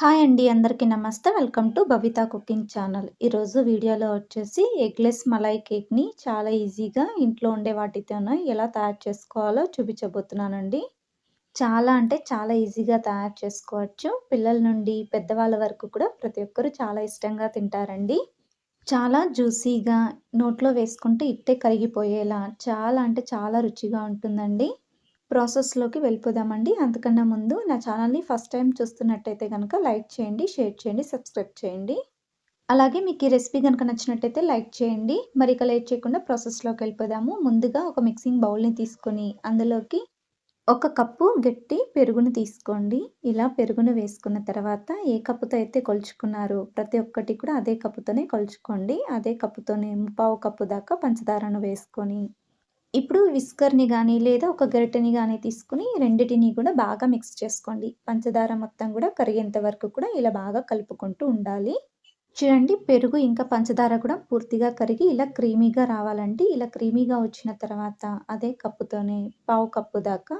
Hi అండి అందరికీ నమస్తే. Welcome to Babitha cooking channel. ఈరోజు వీడియోలో వచ్చేసి ఎగ్లెస్ మలై కేక్ని చాలా ఈజీగా ఇంట్లో ఉండే వాటితోనే ఎలా తయారు చేసుకోవాలో చూపించబోతున్నానండి. చాలా అంటే చాలా ఈజీగా తయారు చేసుకోవచ్చు. పిల్లల నుండి పెద్దవాళ్ళ వరకు కూడా ప్రతి ఒక్కరు చాలా ఇష్టంగా తింటారండి. చాలా జ్యూసీగా నోట్లో వేసుకుంటే ఇట్టే కరిగిపోయేలా చాలా అంటే చాలా రుచిగా ఉంటుందండి. ప్రాసెస్లోకి వెళ్ళిపోదామండి. అంతకన్నా ముందు నా ఛానల్ని ఫస్ట్ టైం చూస్తున్నట్టయితే కనుక లైక్ చేయండి షేర్ చేయండి సబ్స్క్రైబ్ చేయండి. అలాగే మీకు ఈ రెసిపీ కనుక నచ్చినట్టయితే లైక్ చేయండి. మరి ఇక లేట్ చేయకుండా ప్రాసెస్లోకి వెళ్ళిపోదాము. ముందుగా ఒక మిక్సింగ్ బౌల్ని తీసుకొని అందులోకి ఒక కప్పు గట్టి పెరుగును తీసుకోండి. ఇలా పెరుగును వేసుకున్న తర్వాత ఏ కప్పుతో అయితే కొలుచుకున్నారో ప్రతి ఒక్కటి కూడా అదే కప్పుతోనే కొలుచుకోండి. అదే కప్పుతోనే పావు కప్పు దాకా పంచదారను వేసుకొని ఇప్పుడు విస్కర్ని కానీ లేదా ఒక గరిటెని కానీ తీసుకుని రెండిటిని కూడా బాగా మిక్స్ చేసుకోండి. పంచదార మొత్తం కూడా కరిగేంత వరకు కూడా ఇలా బాగా కలుపుకుంటూ ఉండాలి. చూడండి పెరుగు ఇంకా పంచదార కూడా పూర్తిగా కరిగి ఇలా క్రీమీగా రావాలండి ఇలా క్రీమీగా వచ్చిన తర్వాత అదే కప్పుతోనే పావు కప్పు దాకా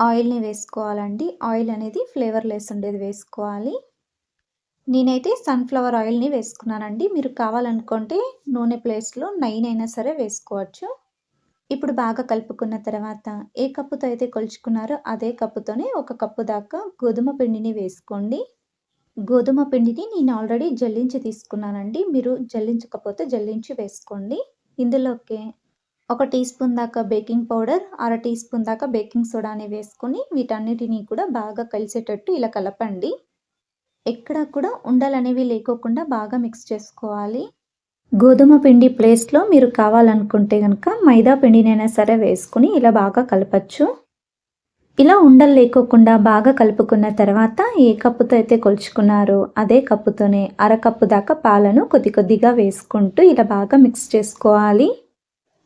ఆయిల్ని వేసుకోవాలండి. ఆయిల్ అనేది ఫ్లేవర్ లెస్ ఉండేది వేసుకోవాలి. నేనైతే సన్ఫ్లవర్ ఆయిల్ని వేసుకున్నానండి. మీరు కావాలనుకుంటే నూనె ప్లేస్లో అయినా సరే వేసుకోవచ్చు. ఇప్పుడు బాగా కలుపుకున్న తర్వాత ఏ కప్పుతో అయితే కొలుచుకున్నారో అదే కప్పుతోనే ఒక కప్పు దాకా గోధుమ పిండిని వేసుకోండి. గోధుమ పిండిని నేను ఆల్రెడీ జల్లించి తీసుకున్నానండి. మీరు జల్లించకపోతే జల్లించి వేసుకోండి. ఇందులోకి ఒక టీ స్పూన్ దాకా బేకింగ్ పౌడర్ అర టీ స్పూన్ దాకా బేకింగ్ సోడాని వేసుకొని వీటన్నిటినీ కూడా బాగా కలిసేటట్టు ఇలా కలపండి. ఎక్కడా కూడా ఉండలనేవి లేకోకుండా బాగా మిక్స్ చేసుకోవాలి. గోధుమ పిండి ప్లేస్లో మీరు కావాలనుకుంటే కనుక మైదా పిండినైనా సరే వేసుకుని ఇలా బాగా కలపచ్చు. ఇలా ఉండలు లేకోకుండా బాగా కలుపుకున్న తర్వాత ఏ కప్పుతో అయితే కొలుచుకున్నారో అదే కప్పుతోనే అరకప్పు దాకా పాలను కొద్ది కొద్దిగా వేసుకుంటూ ఇలా బాగా మిక్స్ చేసుకోవాలి.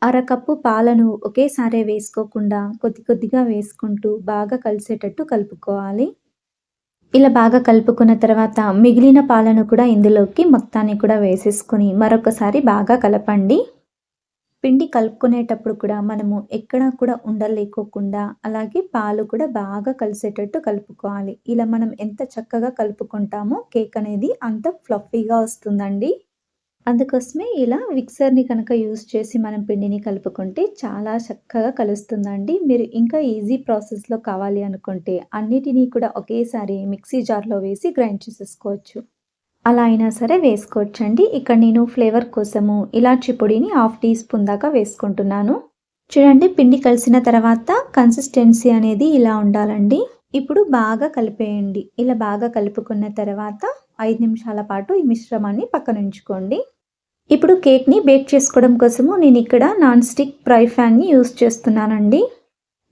అరకప్పు పాలను ఒకేసారి వేసుకోకుండా కొద్ది కొద్దిగా వేసుకుంటూ బాగా కలిసేటట్టు కలుపుకోవాలి. ఇలా బాగా కలుపుకున్న తర్వాత మిగిలిన పాలను కూడా ఇందులోకి మొత్తాన్ని కూడా వేసేసుకుని మరొకసారి బాగా కలపండి. పిండి కలుపుకునేటప్పుడు కూడా మనము ఎక్కడా కూడా ఉండలేకోకుండా అలాగే పాలు కూడా బాగా కలిసేటట్టు కలుపుకోవాలి. ఇలా మనం ఎంత చక్కగా కలుపుకుంటామో కేక్ అనేది అంత ఫ్లఫీగా వస్తుందండి. అందుకోసమే ఇలా మిక్సర్ని కనుక యూజ్ చేసి మనం పిండిని కలుపుకుంటే చాలా చక్కగా కలుస్తుందండి. మీరు ఇంకా ఈజీ ప్రాసెస్లో కావాలి అనుకుంటే అన్నిటినీ కూడా ఒకేసారి మిక్సీ జార్లో వేసి గ్రైండ్ చేసేసుకోవచ్చు. అలా అయినా సరే వేసుకోవచ్చండి. ఇక్కడ నేను ఫ్లేవర్ కోసము ఇలాచి పొడిని హాఫ్ టీ స్పూన్ దాకా వేసుకుంటున్నాను. చూడండి పిండి కలిసిన తర్వాత కన్సిస్టెన్సీ అనేది ఇలా ఉండాలండి. ఇప్పుడు బాగా కలిపేయండి. ఇలా బాగా కలుపుకున్న తర్వాత ఐదు నిమిషాల పాటు ఈ మిశ్రమాన్ని పక్కన ఉంచుకోండి. ఇప్పుడు కేక్ని బేక్ చేసుకోవడం కోసము నేను ఇక్కడ నాన్ స్టిక్ ఫ్రై ఫ్యాన్ని యూస్ చేస్తున్నానండి.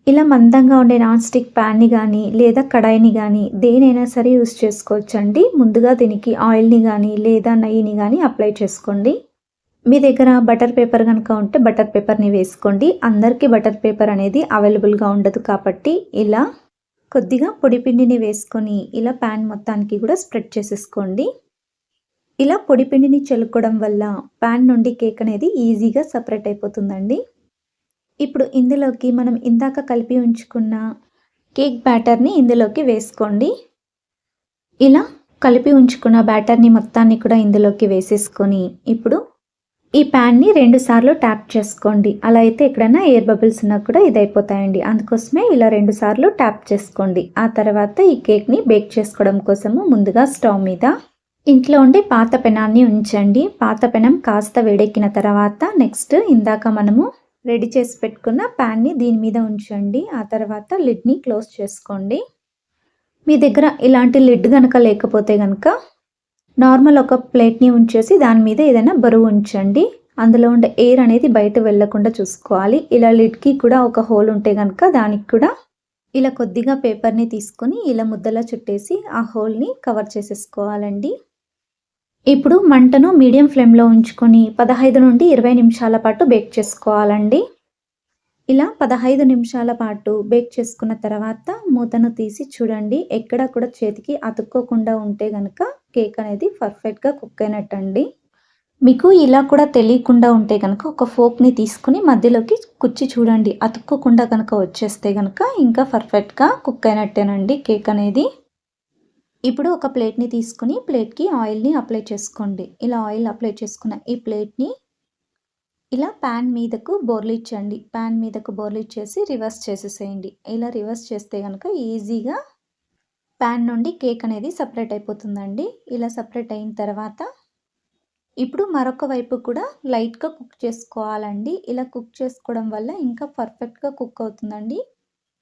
ఇలా మందంగా ఉండే నాన్ స్టిక్ ప్యాన్ని కానీ లేదా కడాయిని కానీ దేనైనా సరే యూస్ చేసుకోవచ్చండి. ముందుగా దీనికి ఆయిల్ని కానీ లేదా నెయ్యిని కానీ అప్లై చేసుకోండి. మీ దగ్గర బటర్ పేపర్ కనుక ఉంటే బటర్ పేపర్ని వేసుకోండి. అందరికీ బటర్ పేపర్ అనేది అవైలబుల్గా ఉండదు కాబట్టి ఇలా కొద్దిగా పొడిపిండిని వేసుకొని ఇలా ప్యాన్ మొత్తానికి కూడా స్ప్రెడ్ చేసేసుకోండి. ఇలా పొడిపిండిని చల్లుకోవడం వల్ల ప్యాన్ నుండి కేక్ అనేది ఈజీగా సపరేట్ అయిపోతుందండి. ఇప్పుడు ఇందులోకి మనం ఇందాక కలిపి ఉంచుకున్న కేక్ బ్యాటర్ని ఇందులోకి వేసుకోండి. ఇలా కలిపి ఉంచుకున్న బ్యాటర్ని మొత్తాన్ని కూడా ఇందులోకి వేసేసుకొని ఇప్పుడు ఈ ప్యాన్ని రెండు సార్లు ట్యాప్ చేసుకోండి. అలా అయితే ఎక్కడైనా ఎయిర్ బబుల్స్ ఉన్నా కూడా ఇది అయిపోతాయండి అందుకోసమే ఇలా రెండు సార్లు ట్యాప్ చేసుకోండి. ఆ తర్వాత ఈ కేక్ని బేక్ చేసుకోవడం కోసము ముందుగా స్టవ్ మీద ఇంట్లో ఉండే పాత పెనాన్ని ఉంచండి. పాత పెనం కాస్త వేడెక్కిన తర్వాత నెక్స్ట్ ఇందాక మనము రెడీ చేసి పెట్టుకున్న ప్యాన్ని దీని మీద ఉంచండి. ఆ తర్వాత లిడ్ని క్లోజ్ చేసుకోండి. మీ దగ్గర ఇలాంటి లిడ్ కనుక లేకపోతే కనుక నార్మల్ ఒక ప్లేట్ని ఉంచేసి దాని మీద ఏదైనా బరువు ఉంచండి. అందులో ఉండే ఎయిర్ అనేది బయట వెళ్ళకుండా చూసుకోవాలి. ఇలా లిడ్కి కూడా ఒక హోల్ ఉంటే కనుక దానికి కూడా ఇలా కొద్దిగా పేపర్ని తీసుకొని ఇలా ముద్దలా చుట్టేసి ఆ హోల్ని కవర్ చేసేసుకోవాలండి. ఇప్పుడు మంటను మీడియం ఫ్లేమ్లో ఉంచుకొని పదహైదు నుండి ఇరవై నిమిషాల పాటు బేక్ చేసుకోవాలండి. ఇలా పదహైదు నిమిషాల పాటు బేక్ చేసుకున్న తర్వాత మూతను తీసి చూడండి. ఎక్కడ కూడా చేతికి అతుక్కోకుండా ఉంటే కనుక కేక్ అనేది పర్ఫెక్ట్గా కుక్ అయినట్టండి. మీకు ఇలా కూడా తెలియకుండా ఉంటే కనుక ఒక ఫోక్ని తీసుకుని మధ్యలోకి కుచ్చి చూడండి. అతుక్కోకుండా కనుక వచ్చేస్తే కనుక ఇంకా పర్ఫెక్ట్గా కుక్ అయినట్టేనండి కేక్ అనేది. ఇప్పుడు ఒక ప్లేట్‌ని తీసుకుని ప్లేట్‌కి ఆయిల్‌ని అప్లై చేసుకోండి. ఇలా ఆయిల్ అప్లై చేసుకున్న ఈ ప్లేట్‌ని ఇలా ప్యాన్ మీదకు బోర్లిచ్చండి. ప్యాన్ మీదకు బోర్లిచ్చేసి రివర్స్ చేసేసేయండి. ఇలా రివర్స్ చేస్తే కనుక ఈజీగా ప్యాన్ నుండి కేక్ అనేది సపరేట్ అయిపోతుందండి. ఇలా సపరేట్ అయిన తర్వాత ఇప్పుడు మరొక వైపు కూడా లైట్‌గా కుక్ చేసుకోవాలండి. ఇలా కుక్ చేసుకోవడం వల్ల ఇంకా పర్ఫెక్ట్‌గా కుక్ అవుతుందండి.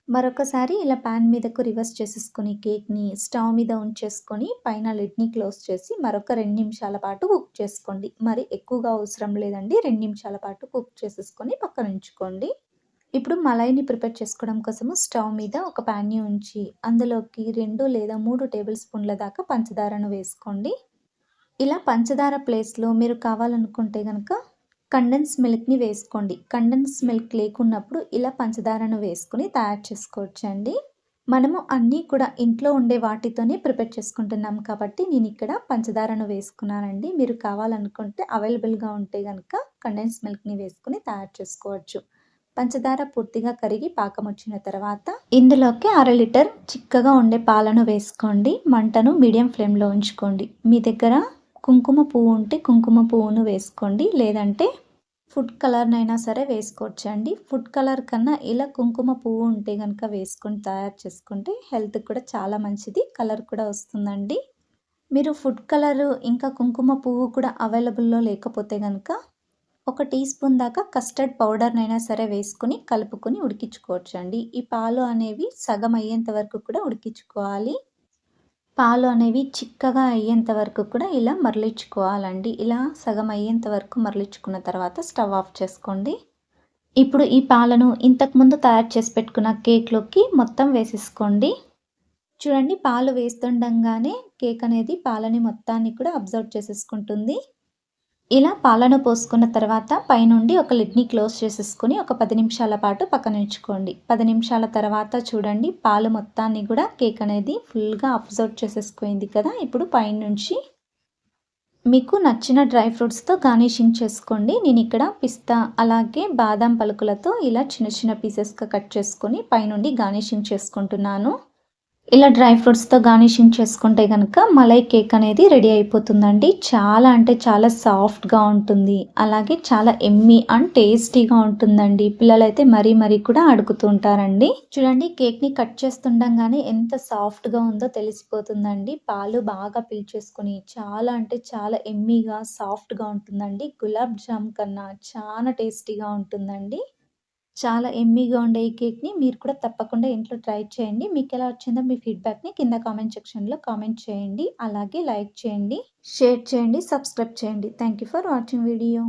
మరొకసారి ఇలా పాన్ మీదకు రివర్స్ చేసేసుకొని కేక్‌ని స్టవ్ మీద ఉంచేసుకొని పైన లిడ్‌ని క్లోజ్ చేసి మరొక రెండు నిమిషాల పాటు కుక్ చేసుకోండి. మరి ఎక్కువగా అవసరం లేదండి. రెండు నిమిషాల పాటు కుక్ చేసేసుకొని పక్కన ఉంచుకోండి. ఇప్పుడు మలైని ప్రిపేర్ చేసుకోవడం కోసము స్టవ్ మీద ఒక ప్యాన్‌ని ఉంచి అందులోకి రెండు లేదా మూడు టేబుల్ స్పూన్ల దాకా పంచదారను వేసుకోండి. ఇలా పంచదార ప్లేస్‌లో మీరు కావాలనుకుంటే కనుక కండెన్స్ మిల్క్‌ని వేసుకోండి. కండెన్స్ మిల్క్ లేకున్నప్పుడు ఇలా పంచదారను వేసుకుని తయారు చేసుకోవచ్చండి. మనము అన్నీ కూడా ఇంట్లో ఉండే వాటితోనే ప్రిపేర్ చేసుకుంటున్నాం కాబట్టి నేను ఇక్కడ పంచదారను వేసుకున్నానండి. మీరు కావాలనుకుంటే అవైలబుల్‌గా ఉంటే కనుక కండెన్స్ మిల్క్‌ని వేసుకుని తయారు చేసుకోవచ్చు. పంచదార పూర్తిగా కరిగి పాకం వచ్చిన తర్వాత ఇందులోకి అర లీటర్ చిక్కగా ఉండే పాలను వేసుకోండి. మంటను మీడియం ఫ్లేమ్‌లో ఉంచుకోండి. మీ దగ్గర కుంకుమ పువ్వు ఉంటే కుంకుమ పువ్వును వేసుకోండి. లేదంటే ఫుడ్ కలర్‌నైనా సరే వేసుకోవచ్చండి. ఫుడ్ కలర్ కన్నా ఇలా కుంకుమ పువ్వు ఉంటే కనుక వేసుకొని తయారు చేసుకుంటే హెల్త్‌కి కూడా చాలా మంచిది. కలర్ కూడా వస్తుందండి. మీరు ఫుడ్ కలరు ఇంకా కుంకుమ పువ్వు కూడా అవైలబుల్‌లో లేకపోతే కనుక ఒక టీ స్పూన్ దాకా కస్టర్డ్ పౌడర్‌నైనా సరే వేసుకొని కలుపుకొని ఉడికించుకోవచ్చండి. ఈ పాలు అనేవి సగం అయ్యేంత వరకు కూడా ఉడికించుకోవాలి. పాలు అనేవి చిక్కగా అయ్యేంత వరకు కూడా ఇలా మరలించుకోవాలండి. ఇలా సగం అయ్యేంత వరకు మరలించుకున్న తర్వాత స్టవ్ ఆఫ్ చేసుకోండి. ఇప్పుడు ఈ పాలను ఇంతకుముందు తయారు చేసి పెట్టుకున్న కేక్‌లోకి మొత్తం వేసేసుకోండి. చూడండి పాలు వేస్తుండగానే కేక్ అనేది పాలని మొత్తాన్ని కూడా అబ్జర్వ్ చేసేసుకుంటుంది. ఇలా పాలను పోసుకున్న తర్వాత పైనుండి ఒక లిడ్‌ని క్లోజ్ చేసేసుకొని ఒక పది నిమిషాల పాటు పక్కన ఉంచుకోండి పది నిమిషాల తర్వాత చూడండి పాలు మొత్తాన్ని కూడా కేక్ అనేది ఫుల్‌గా అబ్జర్వ్ చేసేసుకుంది కదా! ఇప్పుడు పైనుంచి మీకు నచ్చిన డ్రై ఫ్రూట్స్‌తో గార్నిషింగ్ చేసుకోండి. నేను ఇక్కడ పిస్తా అలాగే బాదం పలుకులతో ఇలా చిన్న చిన్న పీసెస్‌గా కట్ చేసుకొని పైనుండి గార్నిషింగ్ చేసుకుంటున్నాను. ఇలా డ్రై ఫ్రూట్స్‌తో గార్నిషింగ్ చేసుకుంటే కనుక మలై కేక్ అనేది రెడీ అయిపోతుందండి. చాలా అంటే చాలా సాఫ్ట్‌గా ఉంటుంది. అలాగే చాలా ఎమ్మి అండ్ టేస్టీగా ఉంటుందండి. పిల్లలైతే మరీ మరీ కూడా అడుగుతూ ఉంటారండి. చూడండి కేక్‌ని కట్ చేస్తుండగానే ఎంత సాఫ్ట్‌గా ఉందో తెలిసిపోతుందండి. పాలు బాగా పిలిచేసుకుని చాలా అంటే చాలా ఎమ్మీగా సాఫ్ట్‌గా ఉంటుందండి. గులాబ్ జామ్ కన్నా చాలా టేస్టీగా ఉంటుందండి. చాలా ఎమ్మీగా ఉండే ఈ కేక్‌ని మీరు కూడా తప్పకుండా ఇంట్లో ట్రై చేయండి. మీకు ఎలా వచ్చిందో మీ ఫీడ్‌బ్యాక్‌ని కింద కామెంట్ సెక్షన్‌లో కామెంట్ చేయండి. అలాగే లైక్ చేయండి, షేర్ చేయండి, సబ్స్క్రైబ్ చేయండి. Thank you for watching video.